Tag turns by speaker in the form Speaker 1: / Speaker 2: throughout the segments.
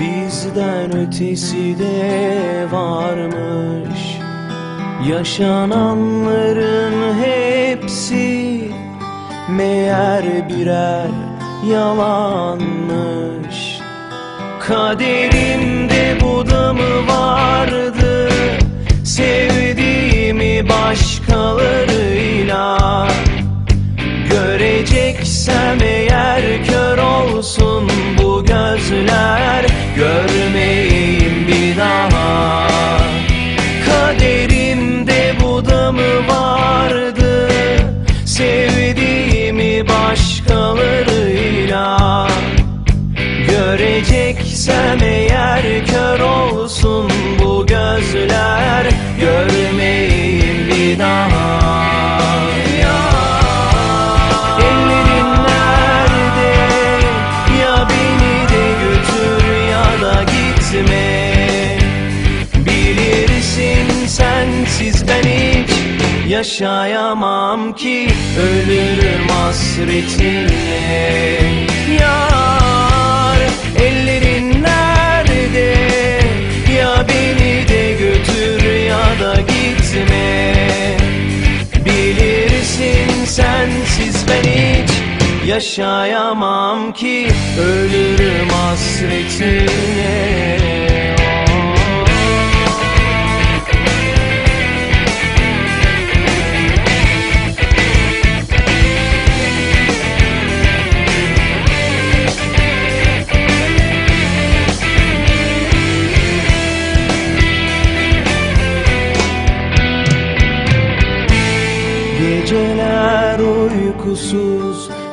Speaker 1: bizden ötesi de varmış. Yaşananların hepsi meğer birer yalanmış. Kaderimde bu da mı vardı Göreceksem eğer kör olsun bu gözler Görmeyeyim bir daha Ellerin nerede? Ya beni de götür ya da gitme. Bilirsin sensiz ben hiç yaşayamam ki Ölürüm hasretinle yaşayamam ki Ölürüm hasretinle Geceler uykusuz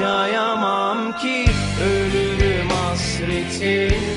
Speaker 1: yaşayamam ki Ölürüm hasretinle